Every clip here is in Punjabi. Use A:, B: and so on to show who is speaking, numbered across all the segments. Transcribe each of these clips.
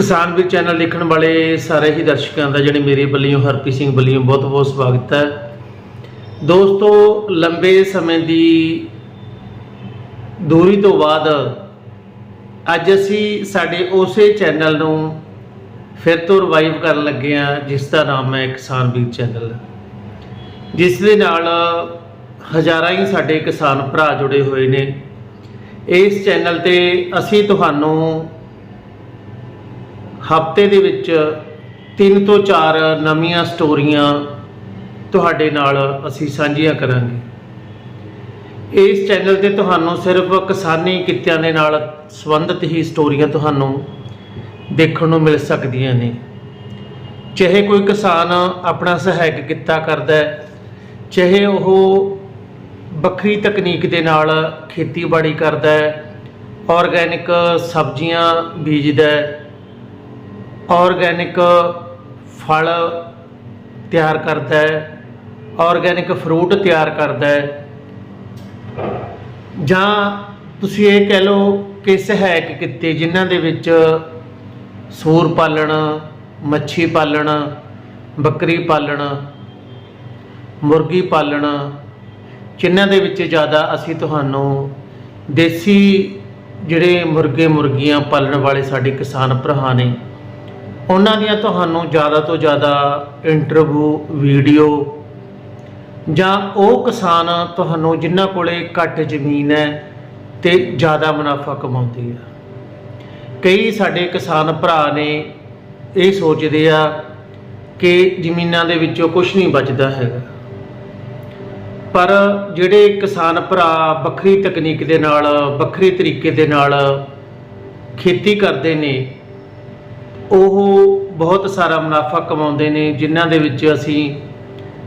A: ਕਿਸਾਨ ਵੀਰ ਚੈਨਲ ਦੇਖਣ ਵਾਲੇ ਸਾਰੇ ਹੀ ਦਰਸ਼ਕਾਂ ਦਾ ਜਿਹੜੇ ਮੇਰੇ ਵੱਲੋਂ, ਹਰਪ੍ਰੀਤ ਸਿੰਘ ਵੱਲੋਂ ਬਹੁਤ-ਬਹੁਤ ਸਵਾਗਤ ਹੈ। ਦੋਸਤੋ, ਲੰਬੇ ਸਮੇਂ ਦੀ ਦੂਰੀ ਤੋਂ ਬਾਅਦ ਅੱਜ ਅਸੀਂ ਸਾਡੇ ਉਸੇ ਚੈਨਲ ਨੂੰ ਫਿਰ ਤੋਂ ਰਿਵਾਈਵ ਕਰਨ ਲੱਗੇ ਹਾਂ, ਜਿਸ ਦਾ ਨਾਮ ਹੈ ਕਿਸਾਨ ਵੀਰ ਚੈਨਲ। ਜਿਸ ਦੇ ਨਾਲ ਹਜ਼ਾਰਾਂ ਹੀ ਸਾਡੇ ਕਿਸਾਨ ਭਰਾ ਜੁੜੇ ਹੋਏ ਨੇ। ਇਸ ਚੈਨਲ ਤੇ ਅਸੀਂ ਤੁਹਾਨੂੰ ਹਫ਼ਤੇ ਦੇ ਵਿੱਚ ਤਿੰਨ ਤੋਂ ਚਾਰ ਨਵੀਆਂ ਸਟੋਰੀਆਂ ਤੁਹਾਡੇ ਨਾਲ ਅਸੀਂ ਸਾਂਝੀਆਂ ਕਰਾਂਗੇ। ਇਸ ਚੈਨਲ ਤੇ ਤੁਹਾਨੂੰ ਸਿਰਫ ਕਿਸਾਨੀ ਕਿੱਤਿਆਂ ਦੇ ਨਾਲ ਸੰਬੰਧਿਤ ਹੀ ਸਟੋਰੀਆਂ ਤੁਹਾਨੂੰ ਦੇਖਣ ਨੂੰ ਮਿਲ ਸਕਦੀਆਂ ਨੇ। ਚਾਹੇ ਕੋਈ ਕਿਸਾਨ ਆਪਣਾ ਸਹਾਇਕ ਕਿੱਤਾ ਕਰਦਾ ਹੈ, ਚਾਹੇ ਉਹ ਵੱਖਰੀ ਤਕਨੀਕ ਦੇ ਨਾਲ ਖੇਤੀਬਾੜੀ ਕਰਦਾ ਹੈ ਆਰਗੈਨਿਕ ਸਬਜ਼ੀਆਂ ਬੀਜਦਾ ਹੈ ਆਰਗੈਨਿਕ ਫਲ ਤਿਆਰ ਕਰਦਾ ਹੈ ਆਰਗੈਨਿਕ ਫਰੂਟ ਤਿਆਰ ਕਰਦਾ ਹੈ। ਜਾਂ ਤੁਸੀਂ ਇਹ ਕਹਿ ਲਓ ਕਿ ਸਹਾਇਕ ਕਿੱਤੇ, ਜਿਨ੍ਹਾਂ ਦੇ ਵਿੱਚ ਸੂਰ ਪਾਲਣ, ਮੱਛੀ ਪਾਲਣ, ਬੱਕਰੀ ਪਾਲਣ, ਮੁਰਗੀ ਪਾਲਣ, ਜਿਨ੍ਹਾਂ ਦੇ ਵਿੱਚ ਜ਼ਿਆਦਾ ਅਸੀਂ ਤੁਹਾਨੂੰ ਦੇਸੀ ਜਿਹੜੇ ਮੁਰਗੇ ਮੁਰਗੀਆਂ ਪਾਲਣ ਵਾਲੇ ਸਾਡੇ ਕਿਸਾਨ ਭਰਾ ਨੇ ਉਹਨਾਂ ਦੀਆਂ ਤੁਹਾਨੂੰ ਜ਼ਿਆਦਾ ਤੋਂ ਜ਼ਿਆਦਾ ਇੰਟਰਵਿਊ ਵੀਡੀਓ ਜਾਂ ਉਹ ਕਿਸਾਨ ਤੁਹਾਨੂੰ ਜਿਨ੍ਹਾਂ ਕੋਲੇ ਘੱਟ ਜ਼ਮੀਨ ਹੈ ਤੇ ਜ਼ਿਆਦਾ ਮੁਨਾਫਾ ਕਮਾਉਂਦੇ ਆ। ਕਈ ਸਾਡੇ ਕਿਸਾਨ ਭਰਾ ਨੇ ਇਹ ਸੋਚਦੇ ਆ ਕਿ ਜ਼ਮੀਨਾਂ ਦੇ ਵਿੱਚੋਂ ਕੁਝ ਨਹੀਂ ਬਚਦਾ ਹੈਗਾ। ਪਰ ਜਿਹੜੇ ਕਿਸਾਨ ਭਰਾ ਵੱਖਰੀ ਤਕਨੀਕ ਦੇ ਨਾਲ, ਵੱਖਰੇ ਤਰੀਕੇ ਦੇ ਨਾਲ ਖੇਤੀ ਕਰਦੇ ਨੇ ਉਹ ਬਹੁਤ ਸਾਰਾ ਮੁਨਾਫਾ ਕਮਾਉਂਦੇ ਨੇ, ਜਿਨ੍ਹਾਂ ਦੇ ਵਿੱਚ ਅਸੀਂ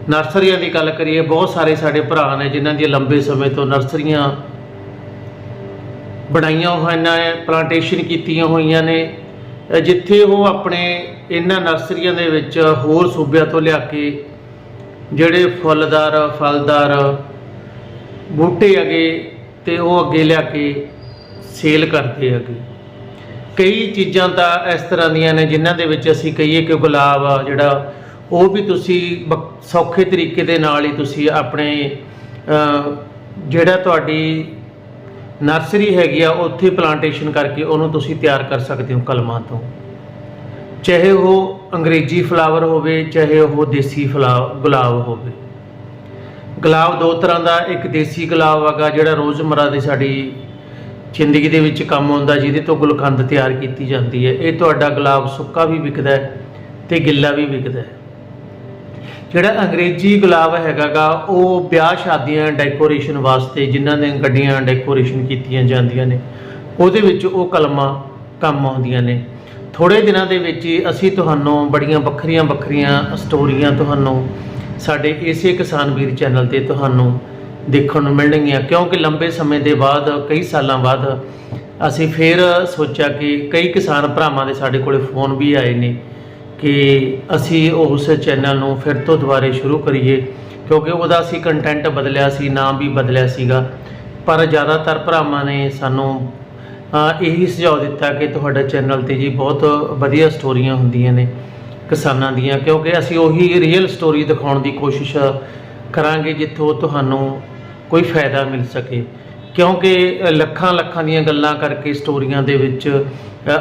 A: ਨਰਸਰੀਆਂ ਦੀ ਗੱਲ ਕਰੀਏ, ਬਹੁਤ ਸਾਰੇ ਸਾਡੇ ਭਰਾ ਨੇ ਜਿਨ੍ਹਾਂ ਦੀਆਂ ਲੰਬੇ ਸਮੇਂ ਤੋਂ ਨਰਸਰੀਆਂ ਬਣਾਈਆਂ ਹੋਈਆਂ ਨੇ ਪਲਾਂਟੇਸ਼ਨ ਕੀਤੀਆਂ ਹੋਈਆਂ ਨੇ ਜਿੱਥੇ ਉਹ ਆਪਣੇ ਇਹਨਾਂ ਨਰਸਰੀਆਂ ਦੇ ਵਿੱਚ ਹੋਰ ਸੂਬਿਆਂ ਤੋਂ ਲਿਆ ਕੇ ਜਿਹੜੇ ਫੁੱਲਦਾਰ, ਫਲਦਾਰ ਬੂਟੇ ਹੈਗੇ ਤੇ ਉਹ ਅੱਗੇ ਲਿਆ ਕੇ ਸੇਲ ਕਰਦੇ ਹੈਗੇ। ਕਈ ਚੀਜ਼ਾਂ ਤਾਂ ਇਸ ਤਰ੍ਹਾਂ ਦੀਆਂ ਨੇ ਜਿਨ੍ਹਾਂ ਦੇ ਵਿੱਚ ਅਸੀਂ ਕਹੀਏ ਕਿ ਗੁਲਾਬ ਆ ਜਿਹੜਾ, ਉਹ ਵੀ ਤੁਸੀਂ ਬ- ਸੌਖੇ ਤਰੀਕੇ ਦੇ ਨਾਲ ਹੀ ਤੁਸੀਂ ਆਪਣੇ ਜਿਹੜਾ ਤੁਹਾਡੀ ਨਰਸਰੀ ਹੈਗੀ ਆ, ਉੱਥੇ ਪਲਾਂਟੇਸ਼ਨ ਕਰਕੇ ਉਹਨੂੰ ਤੁਸੀਂ ਤਿਆਰ ਕਰ ਸਕਦੇ ਹੋ ਕਲਮਾਂ ਤੋਂ। ਚਾਹੇ ਉਹ ਅੰਗਰੇਜ਼ੀ ਫਲਾਵਰ ਹੋਵੇ, ਚਾਹੇ ਉਹ ਦੇਸੀ ਫਲਾ, ਗੁਲਾਬ ਹੋਵੇ। ਗੁਲਾਬ ਦੋ ਤਰ੍ਹਾਂ ਦਾ, ਇੱਕ ਦੇਸੀ ਗੁਲਾਬ ਹੈਗਾ ਜਿਹੜਾ ਰੋਜ਼ਮਰਾ ਦੀ ਸਾਡੀ ਜ਼ਿੰਦਗੀ ਦੇ ਵਿੱਚ ਕੰਮ ਆਉਂਦਾ ਜਿਹਦੇ ਤੋਂ ਗੁਲਕੰਦ ਤਿਆਰ ਕੀਤੀ ਜਾਂਦੀ ਹੈ। ਇਹ ਤੁਹਾਡਾ ਗੁਲਾਬ ਸੁੱਕਾ ਵੀ ਵਿਕਦਾ ਹੈ ਤੇ ਗਿੱਲਾ ਵੀ ਵਿਕਦਾ ਹੈ। ਜਿਹੜਾ ਅੰਗਰੇਜ਼ੀ ਗੁਲਾਬ ਹੈਗਾਗਾ, ਉਹ ਵਿਆਹ ਸ਼ਾਦੀਆਂ ਡੈਕੋਰੇਸ਼ਨ ਵਾਸਤੇ, ਜਿਨ੍ਹਾਂ ਦੇ ਗੱਡੀਆਂ ਡੈਕੋਰੇਸ਼ਨ ਕੀਤੀਆਂ ਜਾਂਦੀਆਂ ਨੇ, ਉਹਦੇ ਵਿੱਚ ਉਹ ਕਲਮਾਂ ਕੰਮ ਆਉਂਦੀਆਂ ਨੇ। ਥੋੜੇ ਦਿਨਾਂ ਦੇ ਵਿੱਚ ਅਸੀਂ ਤੁਹਾਨੂੰ ਬੜੀਆਂ ਵੱਖਰੀਆਂ ਵੱਖਰੀਆਂ ਸਟੋਰੀਆਂ ਤੁਹਾਨੂੰ ਸਾਡੇ ਇਸੇ ਕਿਸਾਨ ਵੀਰ ਚੈਨਲ ਤੇ ਤੁਹਾਨੂੰ ਦੇਖਣ ਨੂੰ ਮਿਲਣਗੀਆਂ, ਕਿਉਂਕਿ ਲੰਬੇ ਸਮੇਂ ਦੇ ਬਾਅਦ, ਕਈ ਸਾਲਾਂ ਬਾਅਦ ਅਸੀਂ ਫਿਰ ਸੋਚਿਆ ਕਿ ਕਈ ਕਿਸਾਨ ਭਰਾਵਾਂ ਦੇ ਸਾਡੇ ਕੋਲੇ ਫੋਨ ਵੀ ਆਏ ਨੇ ਕਿ ਅਸੀਂ ਉਸ ਚੈਨਲ ਨੂੰ ਫਿਰ ਤੋਂ ਦੁਬਾਰੇ ਸ਼ੁਰੂ ਕਰੀਏ, ਕਿਉਂਕਿ ਉਹਦਾ ਅਸੀਂ ਕੰਟੈਂਟ ਬਦਲਿਆ ਸੀ, ਨਾਮ ਵੀ ਬਦਲਿਆ ਸੀਗਾ। ਪਰ ਜ਼ਿਆਦਾਤਰ ਭਰਾਵਾਂ ਨੇ ਸਾਨੂੰ ਇਹੀ ਸੁਝਾਅ ਦਿੱਤਾ ਕਿ ਤੁਹਾਡਾ ਚੈਨਲ ਤੇ ਜੀ ਬਹੁਤ ਵਧੀਆ ਸਟੋਰੀਆਂ ਹੁੰਦੀਆਂ ਨੇ ਕਿਸਾਨਾਂ ਦੀਆਂ, ਕਿਉਂਕਿ ਅਸੀਂ ਉਹੀ ਰੀਅਲ ਸਟੋਰੀ ਦਿਖਾਉਣ ਦੀ ਕੋਸ਼ਿਸ਼ ਕਰਾਂਗੇ, ਜਿੱਥੋਂ ਤੁਹਾਨੂੰ ਕੋਈ ਫਾਇਦਾ ਮਿਲ ਸਕੇ। ਕਿਉਂਕਿ ਲੱਖਾਂ ਲੱਖਾਂ ਦੀਆਂ ਗੱਲਾਂ ਕਰਕੇ ਸਟੋਰੀਆਂ ਦੇ ਵਿੱਚ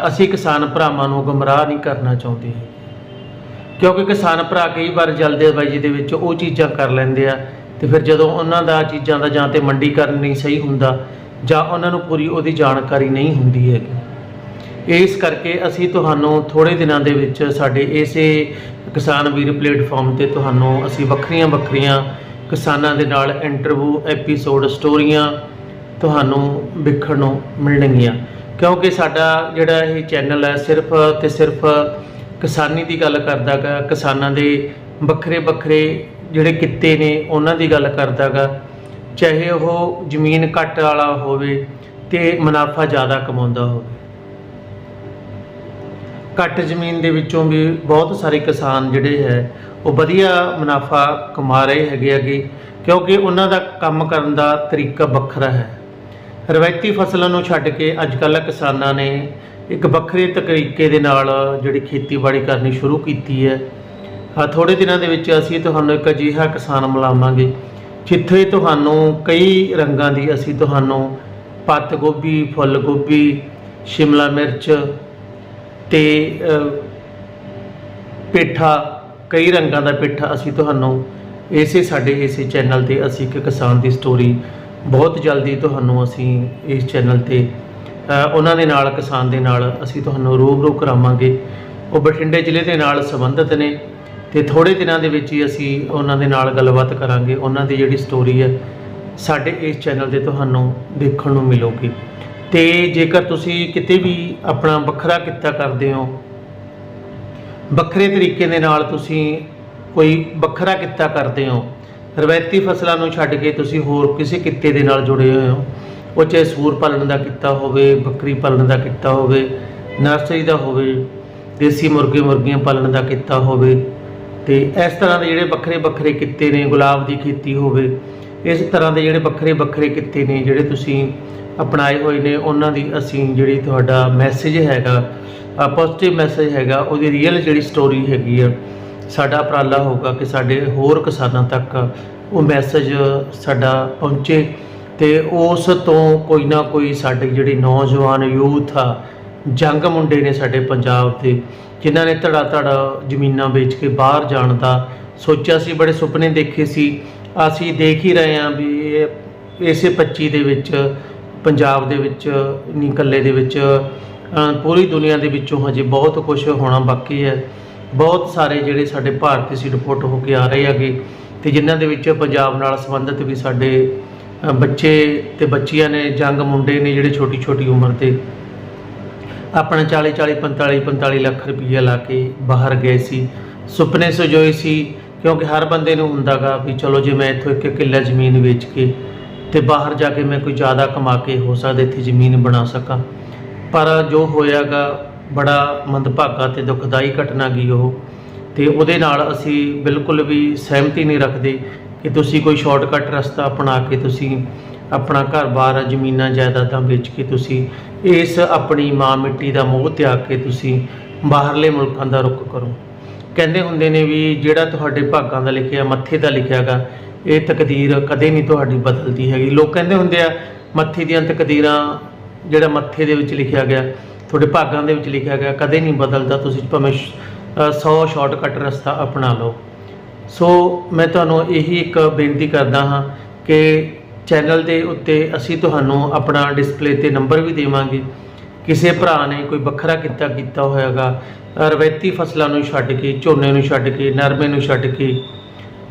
A: ਅਸੀਂ ਕਿਸਾਨ ਭਰਾਵਾਂ ਨੂੰ ਗਮਰਾਹ ਨਹੀਂ ਕਰਨਾ ਚਾਹੁੰਦੇ। ਕਿਉਂਕਿ ਕਿਸਾਨ ਭਰਾ ਕਈ ਵਾਰ ਜਲਦਬਾਜ਼ੀ ਦੇ ਵਿੱਚ ਉਹ ਚੀਜ਼ਾਂ ਕਰ ਲੈਂਦੇ ਆ ਤੇ ਫਿਰ ਜਦੋਂ ਉਹਨਾਂ ਦਾ ਚੀਜ਼ਾਂ ਦਾ ਜਾਂ ਤੇ ਮੰਡੀਕਰਨ ਨਹੀਂ ਸਹੀ ਹੁੰਦਾ, ਜਾਂ ਉਹਨਾਂ ਨੂੰ ਪੂਰੀ ਉਹਦੀ ਜਾਣਕਾਰੀ ਨਹੀਂ ਹੁੰਦੀ ਹੈਗੀ। ਇਸ ਕਰਕੇ ਅਸੀਂ ਤੁਹਾਨੂੰ ਥੋੜੇ ਦਿਨਾਂ ਦੇ ਵਿੱਚ ਸਾਡੇ ਇਸੇ ਕਿਸਾਨ ਵੀਰ ਪਲੇਟਫਾਰਮ ਤੇ ਤੁਹਾਨੂੰ ਅਸੀਂ ਵੱਖਰੀਆਂ ਵੱਖਰੀਆਂ ਕਿਸਾਨਾਂ ਦੇ ਨਾਲ ਇੰਟਰਵਿਊ ਐਪੀਸੋਡ ਸਟੋਰੀਆਂ ਤੁਹਾਨੂੰ ਵੇਖਣ ਨੂੰ ਮਿਲਣਗੀਆਂ। ਕਿਉਂਕਿ ਸਾਡਾ ਜਿਹੜਾ ਇਹ ਚੈਨਲ ਹੈ ਸਿਰਫ ਤੇ ਸਿਰਫ ਕਿਸਾਨੀ ਦੀ ਗੱਲ ਕਰਦਾ ਗਾ, ਕਿਸਾਨਾਂ ਦੇ ਵੱਖਰੇ ਵੱਖਰੇ ਜਿਹੜੇ ਕਿੱਤੇ ਨੇ, ਉਹਨਾਂ ਦੀ ਗੱਲ ਕਰਦਾ ਗਾ। ਚਾਹੇ ਉਹ ਜ਼ਮੀਨ ਘੱਟ ਵਾਲਾ ਹੋਵੇ ਤੇ ਮੁਨਾਫਾ ਜ਼ਿਆਦਾ ਕਮਾਉਂਦਾ ਹੋਵੇ। ਘੱਟ ਜ਼ਮੀਨ ਦੇ ਵਿੱਚੋਂ ਵੀ ਬਹੁਤ ਸਾਰੇ ਕਿਸਾਨ ਜਿਹੜੇ ਹੈ, ਉਹ ਵਧੀਆ ਮੁਨਾਫਾ ਕਮਾ ਰਹੇ ਹੈਗੇ ਹੈਗੇ, ਕਿਉਂਕਿ ਉਹਨਾਂ ਦਾ ਕੰਮ ਕਰਨ ਦਾ ਤਰੀਕਾ ਵੱਖਰਾ ਹੈ। ਰਵਾਇਤੀ ਫਸਲਾਂ ਨੂੰ ਛੱਡ ਕੇ ਅੱਜ ਕੱਲ੍ਹ ਕਿਸਾਨਾਂ ਨੇ ਇੱਕ ਵੱਖਰੇ ਤਰੀਕੇ ਦੇ ਨਾਲ ਜਿਹੜੀ ਖੇਤੀਬਾੜੀ ਕਰਨੀ ਸ਼ੁਰੂ ਕੀਤੀ ਹੈ। ਆ ਥੋੜੇ ਦਿਨਾਂ ਦੇ ਵਿੱਚ ਅਸੀਂ ਤੁਹਾਨੂੰ ਇੱਕ ਅਜਿਹਾ ਕਿਸਾਨ ਮਿਲਾਵਾਂਗੇ, ਜਿੱਥੇ ਤੁਹਾਨੂੰ ਕਈ ਰੰਗਾਂ ਦੀ ਅਸੀਂ ਤੁਹਾਨੂੰ ਪੱਤ ਗੋਭੀ, ਫੁੱਲ ਗੋਭੀ, ਸ਼ਿਮਲਾ ਮਿਰਚ ਤੇ ਪੇਠਾ, ਕਈ ਰੰਗਾਂ ਦਾ ਪੇਠਾ ਅਸੀਂ ਤੁਹਾਨੂੰ ਇਸੇ ਸਾਡੇ ਇਸੇ ਚੈਨਲ ਤੇ ਅਸੀਂ ਇੱਕ ਕਿਸਾਨ ਦੀ ਸਟੋਰੀ ਬਹੁਤ ਜਲਦੀ ਤੁਹਾਨੂੰ ਅਸੀਂ ਇਸ ਚੈਨਲ ਤੇ ਉਹਨਾਂ ਦੇ ਨਾਲ, ਕਿਸਾਨ ਦੇ ਨਾਲ ਅਸੀਂ ਤੁਹਾਨੂੰ ਰੂਬਰੂ ਕਰਾਵਾਂਗੇ। ਉਹ ਬਠਿੰਡੇ ਜ਼ਿਲ੍ਹੇ ਦੇ ਨਾਲ ਸੰਬੰਧਿਤ ਨੇ ਤੇ ਥੋੜੇ ਦਿਨਾਂ ਦੇ ਵਿੱਚ ਹੀ ਅਸੀਂ ਉਹਨਾਂ ਦੇ ਨਾਲ ਗੱਲਬਾਤ ਕਰਾਂਗੇ। ਉਹਨਾਂ ਦੀ ਜਿਹੜੀ ਸਟੋਰੀ ਹੈ, ਸਾਡੇ ਇਸ ਚੈਨਲ ਤੇ ਤੁਹਾਨੂੰ ਦੇਖਣ ਨੂੰ ਮਿਲੂਗੀ। ਤੇ ਜੇਕਰ ਤੁਸੀਂ ਕਿਤੇ ਵੀ ਆਪਣਾ ਵੱਖਰਾ ਕਿੱਤਾ ਕਰਦੇ ਹੋ, ਵੱਖਰੇ ਤਰੀਕੇ ਦੇ ਨਾਲ ਤੁਸੀਂ ਕੋਈ ਵੱਖਰਾ ਕਿੱਤਾ ਕਰਦੇ ਹੋ, ਰਵਾਇਤੀ ਫਸਲਾਂ ਨੂੰ ਛੱਡ ਕੇ ਤੁਸੀਂ ਹੋਰ ਕਿਸੇ ਕਿੱਤੇ ਦੇ ਨਾਲ ਜੁੜੇ ਹੋਏ ਹੋ, ਉਹ ਚਾਹੇ ਸੂਰ ਪਾਲਣ ਦਾ ਕਿੱਤਾ ਹੋਵੇ, ਬੱਕਰੀ ਪਾਲਣ ਦਾ ਕਿੱਤਾ ਹੋਵੇ, ਨਰਸਰੀ ਦਾ ਹੋਵੇ, ਦੇਸੀ ਮੁਰਗੇ ਮੁਰਗੀਆਂ ਪਾਲਣ ਦਾ ਕਿੱਤਾ ਹੋਵੇ, ਤੇ ਇਸ ਤਰ੍ਹਾਂ ਦੇ ਜਿਹੜੇ ਵੱਖਰੇ ਵੱਖਰੇ ਕਿੱਤੇ ਨੇ, ਗੁਲਾਬ ਦੀ ਖੇਤੀ ਹੋਵੇ, ਇਸ ਤਰ੍ਹਾਂ ਦੇ ਜਿਹੜੇ ਵੱਖਰੇ ਵੱਖਰੇ ਕਿੱਤੇ ਨੇ, ਜਿਹੜੇ ਤੁਸੀਂ ਅਪਣਾਏ ਹੋਏ ਨੇ, ਉਹਨਾਂ ਦੀ ਅਸੀਂ ਜਿਹੜੀ ਤੁਹਾਡਾ ਮੈਸੇਜ ਹੈਗਾ ਪੋਜ਼ਿਟਿਵ ਮੈਸੇਜ ਹੈਗਾ, ਉਹਦੀ ਰੀਅਲ ਜਿਹੜੀ ਸਟੋਰੀ ਹੈਗੀ ਆ, ਸਾਡਾ ਉਪਰਾਲਾ ਹੋਊਗਾ ਕਿ ਸਾਡੇ ਹੋਰ ਕਿਸਾਨਾਂ ਤੱਕ ਉਹ ਮੈਸੇਜ ਸਾਡਾ ਪਹੁੰਚੇ ਤੇ ਉਸ ਤੋਂ ਕੋਈ ਨਾ ਕੋਈ ਸਾਡੇ ਜਿਹੜੀ ਨੌਜਵਾਨ ਯੂਥ ਆ, ਜੰਗ ਮੁੰਡੇ ਨੇ ਸਾਡੇ ਪੰਜਾਬ ਦੇ, ਜਿਨ੍ਹਾਂ ਨੇ ਧੜਾ ਧੜਾ ਜ਼ਮੀਨਾਂ ਵੇਚ ਕੇ ਬਾਹਰ ਜਾਣ ਦਾ ਸੋਚਿਆ ਸੀ, ਬੜੇ ਸੁਪਨੇ ਦੇਖੇ ਸੀ। ਅਸੀਂ ਦੇਖ ਹੀ ਰਹੇ ਹਾਂ ਵੀ ਇਹ, ਇਸੇ 25 ਦੇ ਵਿੱਚ ਪੰਜਾਬ ਦੇ ਵਿੱਚ ਨਹੀਂ ਇਕੱਲੇ ਦੇ ਵਿੱਚ ਪੂਰੀ ਦੁਨੀਆ ਦੇ ਵਿੱਚੋਂ ਹਜੇ ਬਹੁਤ ਕੁਝ ਹੋਣਾ ਬਾਕੀ ਹੈ। ਬਹੁਤ ਸਾਰੇ ਜਿਹੜੇ ਸਾਡੇ ਭਾਰਤੀ ਸੀ ਰਿਪੋਰਟ ਹੋ ਕੇ ਆ ਰਹੇ ਹੈਗੇ ਤੇ ਜਿਨ੍ਹਾਂ ਦੇ ਵਿੱਚ ਪੰਜਾਬ ਨਾਲ ਸੰਬੰਧਿਤ ਵੀ ਸਾਡੇ ਬੱਚੇ ਤੇ ਬੱਚੀਆਂ ਨੇ, ਜੰਗ ਮੁੰਡੇ ਨੇ ਜਿਹੜੇ ਛੋਟੀ ਛੋਟੀ ਉਮਰ 'ਤੇ ਆਪਣਾ 40 40 45 45 ਲੱਖ ਰੁਪਈਆ ਲਾ ਕੇ ਬਾਹਰ ਗਏ ਸੀ। ਸੁਪਨੇ ਸਜੋਏ ਸੀ, ਕਿਉਂਕਿ ਹਰ ਬੰਦੇ ਨੂੰ ਹੁੰਦਾਗਾ ਵੀ ਚਲੋ ਜੇ ਮੈਂ ਇੱਥੋਂ ਇੱਕ ਕਿੱਲਾ ਜ਼ਮੀਨ ਵੇਚ ਕੇ ਤੇ ਬਾਹਰ ਜਾ ਕੇ ਮੈਂ ਕੋਈ ਜ਼ਿਆਦਾ ਕਮਾ ਕੇ ਹੋ ਸਕਦਾ, ਇੱਥੇ ਜ਼ਮੀਨ ਬਣਾ ਸਕਾਂ। ਪਰ ਜੋ ਹੋਇਆਗਾ, ਬੜਾ ਮੰਦਭਾਗਾ ਤੇ ਦੁਖਦਾਈ ਘਟਨਾ ਗਈ ਉਹ। ਤੇ ਉਹਦੇ ਨਾਲ ਅਸੀਂ ਬਿਲਕੁਲ ਵੀ ਸਹਿਮਤੀ ਨਹੀਂ ਰੱਖਦੇ ਕਿ ਤੁਸੀਂ ਕੋਈ ਸ਼ਾਰਟਕਟ ਰਸਤਾ ਅਪਣਾ ਕੇ ਤੁਸੀਂ ਆਪਣਾ ਘਰ-ਬਾਰ, ਜ਼ਮੀਨਾਂ ਜਾਇਦਾਦਾਂ ਵੇਚ ਕੇ ਤੁਸੀਂ ਇਸ ਆਪਣੀ ਮਾਂ ਮਿੱਟੀ ਦਾ ਮੋਹ ਤਿਆਗ ਕੇ ਤੁਸੀਂ ਬਾਹਰਲੇ ਮੁਲਕਾਂ ਦਾ ਰੁਖ ਕਰੋ। ਕਹਿੰਦੇ ਹੁੰਦੇ ਨੇ ਵੀ ਜਿਹੜਾ ਤੁਹਾਡੇ ਭਾਗਾਂ ਦਾ ਲਿਖਿਆ, ਮੱਥੇ ਦਾ ਲਿਖਿਆਗਾ ਇਹ ਤਕਦੀਰ ਕਦੇ ਨਹੀਂ ਤੁਹਾਡੀ ਬਦਲਦੀ ਹੈਗੀ। ਲੋਕ ਕਹਿੰਦੇ ਹੁੰਦੇ ਆ, ਮੱਥੇ ਦੀਆਂ ਤਕਦੀਰਾਂ ਜਿਹੜਾ ਮੱਥੇ ਦੇ ਵਿੱਚ ਲਿਖਿਆ ਗਿਆ, ਤੁਹਾਡੇ ਭਾਗਾਂ ਦੇ ਵਿੱਚ ਲਿਖਿਆ ਗਿਆ, ਕਦੇ ਨਹੀਂ ਬਦਲਦਾ। ਤੁਸੀਂ ਭਾਵੇਂ 100 ਸ਼ਾਰਟਕਟ ਰਸਤਾ ਅਪਣਾ ਲਓ। ਸੋ ਮੈਂ ਤੁਹਾਨੂੰ ਇਹੀ ਇੱਕ ਬੇਨਤੀ ਕਰਦਾ ਹਾਂ ਕਿ ਚੈਨਲ ਦੇ ਉੱਤੇ ਅਸੀਂ ਤੁਹਾਨੂੰ ਆਪਣਾ ਡਿਸਪਲੇ ਤੇ ਨੰਬਰ ਵੀ ਦੇਵਾਂਗੇ। ਕਿਸੇ ਭਰਾ ਨੇ ਕੋਈ ਵੱਖਰਾ ਕਿੱਤਾ ਕੀਤਾ ਹੋਇਆਗਾ, ਰਵਾਇਤੀ ਫਸਲਾਂ ਨੂੰ ਛੱਡ ਕੇ, ਝੋਨੇ ਨੂੰ ਛੱਡ ਕੇ, ਨਰਮੇ ਨੂੰ ਛੱਡ ਕੇ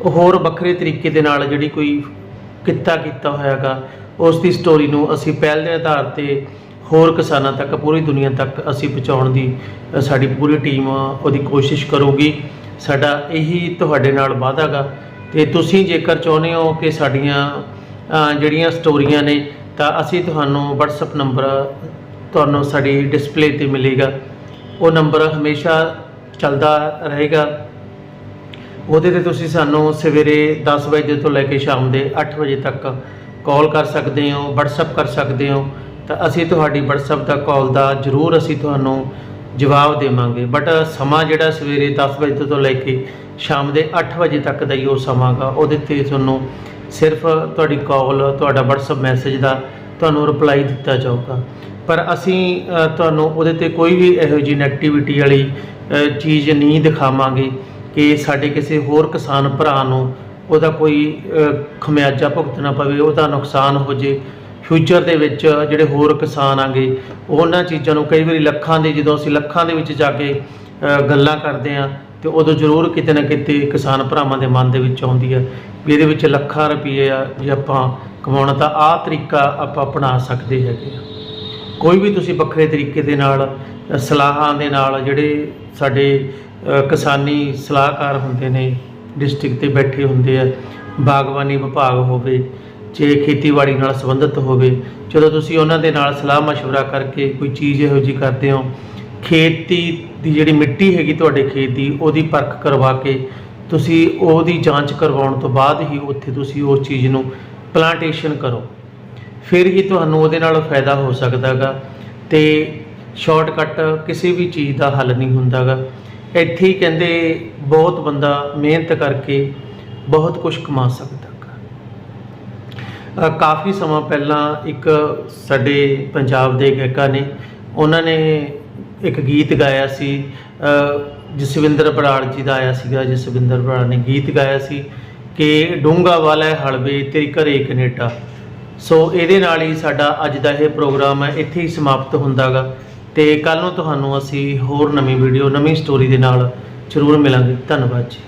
A: ਹੋਰ ਵੱਖਰੇ ਤਰੀਕੇ ਦੇ ਨਾਲ ਜਿਹੜੀ ਕੋਈ ਕਿੱਤਾ ਕੀਤਾ ਹੋਇਆਗਾ, ਉਸ ਦੀ ਸਟੋਰੀ ਨੂੰ ਅਸੀਂ ਪਹਿਲ ਦੇ ਆਧਾਰ ਤੇ ਹੋਰ ਕਿਸਾਨਾਂ ਤੱਕ, ਪੂਰੀ ਦੁਨੀਆ ਤੱਕ ਅਸੀਂ ਪਹੁੰਚਾਉਣ ਦੀ ਸਾਡੀ ਪੂਰੀ ਟੀਮ ਉਹਦੀ ਕੋਸ਼ਿਸ਼ ਕਰੂਗੀ। ਸਾਡਾ ਇਹੀ ਤੁਹਾਡੇ ਨਾਲ ਵਾਅਦਾਗਾ ਤੇ ਤੁਸੀਂ ਜੇਕਰ ਚਾਹੁੰਦੇ ਹੋ ਕਿ ਸਾਡੀਆਂ ਜਿਹੜੀਆਂ ਸਟੋਰੀਆਂ ਨੇ, ਤਾਂ ਅਸੀਂ ਤੁਹਾਨੂੰ WhatsApp ਨੰਬਰ ਤੁਹਾਨੂੰ ਸਾਡੀ ਡਿਸਪਲੇ ਤੇ ਮਿਲੇਗਾ। ਉਹ ਨੰਬਰ ਹਮੇਸ਼ਾ ਚੱਲਦਾ ਰਹੇਗਾ। ਉਹਦੇ ਤੇ ਤੁਸੀਂ ਸਾਨੂੰ ਸਵੇਰੇ 10 ਵਜੇ ਤੋਂ ਲੈ ਕੇ ਸ਼ਾਮ ਦੇ 8 ਵਜੇ ਤੱਕ ਕਾਲ ਕਰ ਸਕਦੇ ਹੋ, WhatsApp ਕਰ ਸਕਦੇ ਹੋ। ਤਾਂ ਅਸੀਂ ਤੁਹਾਡੀ WhatsApp ਦਾ ਕਾਲ ਦਾ ਜ਼ਰੂਰ ਅਸੀਂ ਤੁਹਾਨੂੰ ਜਵਾਬ ਦੇਵਾਂਗੇ। ਬਟ ਸਮਾਂ ਜਿਹੜਾ ਸਵੇਰੇ 10 ਵਜੇ ਤੋਂ ਲੈ ਕੇ ਸ਼ਾਮ ਦੇ 8 ਵਜੇ ਤੱਕ ਦਾ ਹੀ ਉਹ ਸਮਾਂ ਗਾ। ਉਹਦੇ ਤੇ ਤੁਹਾਨੂੰ ਸਿਰਫ ਤੁਹਾਡੀ ਕਾਲ ਤੁਹਾਡਾ WhatsApp ਮੈਸੇਜ ਦਾ ਤੁਹਾਨੂੰ ਰਿਪਲਾਈ ਦਿੱਤਾ ਜਾਊਗਾ। ਪਰ ਅਸੀਂ ਤੁਹਾਨੂੰ ਉਹਦੇ ਤੇ ਕੋਈ ਵੀ ਇਹੋ ਜਿਹੀ ਨੈਗੇਟਿਵਿਟੀ ਵਾਲੀ ਚੀਜ਼ ਨਹੀਂ ਦਿਖਾਵਾਂਗੇ। ਕਿ ਸਾਡੇ ਕਿਸੇ ਹੋਰ ਕਿਸਾਨ ਭਰਾ ਨੂੰ ਉਹਦਾ ਕੋਈ ਖਮਿਆਜਾ ਭੁਗਤਣਾ ਪਵੇ, ਉਹਦਾ ਨੁਕਸਾਨ ਹੋ ਜੇ। ਫਿਊਚਰ ਦੇ ਵਿੱਚ ਜਿਹੜੇ ਹੋਰ ਕਿਸਾਨ ਆਗੇ, ਉਹਨਾਂ ਚੀਜ਼ਾਂ ਨੂੰ ਕਈ ਵਾਰੀ ਲੱਖਾਂ ਦੇ, ਜਦੋਂ ਅਸੀਂ ਲੱਖਾਂ ਦੇ ਵਿੱਚ ਜਾ ਕੇ ਗੱਲਾਂ ਕਰਦੇ ਆ ਤੇ ਉਦੋਂ ਜ਼ਰੂਰ ਕਿਤੇ ਨਾ ਕਿਤੇ ਕਿਸਾਨ ਭਰਾਵਾਂ ਦੇ ਮਨ ਦੇ ਵਿੱਚ ਆਉਂਦੀ ਹੈ ਵੀ ਇਹਦੇ ਵਿੱਚ ਲੱਖਾਂ ਰੁਪਏ ਆ ਜੇ ਆਪਾਂ ਕਮਾਉਣਾ ਤਾਂ ਆਹ ਤਰੀਕਾ ਆਪਾਂ ਅਪਣਾ ਸਕਦੇ ਹੈਗੇ ਆ ਕੋਈ ਵੀ ਤੁਸੀਂ ਵੱਖਰੇ ਤਰੀਕੇ ਦੇ ਨਾਲ ਸਲਾਹਾਂ ਦੇ ਨਾਲ ਜਿਹੜੇ ਸਾਡੇ ਕਿਸਾਨੀ ਸਲਾਹਕਾਰ ਹੁੰਦੇ ਨੇ ਡਿਸਟ੍ਰਿਕਟ ਤੇ ਬੈਠੇ ਹੁੰਦੇ ਆ ਬਾਗਬਾਨੀ ਵਿਭਾਗ ਹੋਵੇ ਜੇ ਖੇਤੀਬਾੜੀ ਨਾਲ ਸੰਬੰਧਿਤ ਹੋਵੇ ਜਦੋਂ ਤੁਸੀਂ ਉਹਨਾਂ ਦੇ ਨਾਲ ਸਲਾਹ مشورہ ਕਰਕੇ ਕੋਈ ਚੀਜ਼ ਇਹੋ ਜਿਹੀ ਕਰਦੇ ਹੋ ਖੇਤੀ ਦੀ ਜਿਹੜੀ ਮਿੱਟੀ ਹੈਗੀ ਤੁਹਾਡੇ ਖੇਤ ਦੀ ਉਹਦੀ ਪਰਖ ਕਰਵਾ ਕੇ ਤੁਸੀਂ ਉਹਦੀ ਜਾਂਚ ਕਰਵਾਉਣ ਤੋਂ ਬਾਅਦ ਹੀ ਉੱਥੇ ਤੁਸੀਂ ਉਸ ਚੀਜ਼ ਨੂੰ ਪਲਾਂਟੇਸ਼ਨ ਕਰੋ ਫਿਰ ਹੀ ਤੁਹਾਨੂੰ ਉਹਦੇ ਨਾਲ ਫਾਇਦਾ ਹੋ ਸਕਦਾਗਾ ਤੇ ਸ਼ਾਰਟਕਟ ਕਿਸੇ ਵੀ ਚੀਜ਼ ਦਾ ਹੱਲ ਨਹੀਂ ਹੁੰਦਾਗਾ ਇੱਥੇ ਹੀ ਕਹਿੰਦੇ ਬਹੁਤ ਬੰਦਾ ਮਿਹਨਤ ਕਰਕੇ ਬਹੁਤ ਕੁਝ ਕਮਾ ਸਕਦਾ ਕਾਫੀ ਸਮਾਂ ਪਹਿਲਾਂ ਇੱਕ ਸਾਡੇ ਪੰਜਾਬ ਦੇ ਗਾਇਕਾਂ ਨੇ, ਉਹਨਾਂ ਨੇ ਇੱਕ ਗੀਤ ਗਾਇਆ ਸੀ ਜਸਵਿੰਦਰ ਬਰਾੜ ਜੀ ਦਾ ਆਇਆ ਸੀਗਾ, ਜਸਵਿੰਦਰ ਬਰਾੜ ਨੇ ਗੀਤ ਗਾਇਆ ਸੀ ਕਿ ਡੂੰਗਾ ਵਾਲਾ ਹੈ ਹਲਵੇ, ਤੇਰੇ ਘਰੇ ਕੈਨੇਡਾ। ਸੋ ਇਹਦੇ ਨਾਲ ਹੀ ਸਾਡਾ ਅੱਜ ਦਾ ਇਹ ਪ੍ਰੋਗਰਾਮ ਹੈ, ਇੱਥੇ ਹੀ ਸਮਾਪਤ ਹੁੰਦਾਗਾ ਤੇ ਕੱਲ ਨੂੰ ਤੁਹਾਨੂੰ ਅਸੀਂ ਹੋਰ ਨਵੀਂ ਵੀਡੀਓ ਨਵੀਂ ਸਟੋਰੀ ਦੇ ਨਾਲ ਜ਼ਰੂਰ ਮਿਲਾਂਗੇ। ਧੰਨਵਾਦ ਜੀ।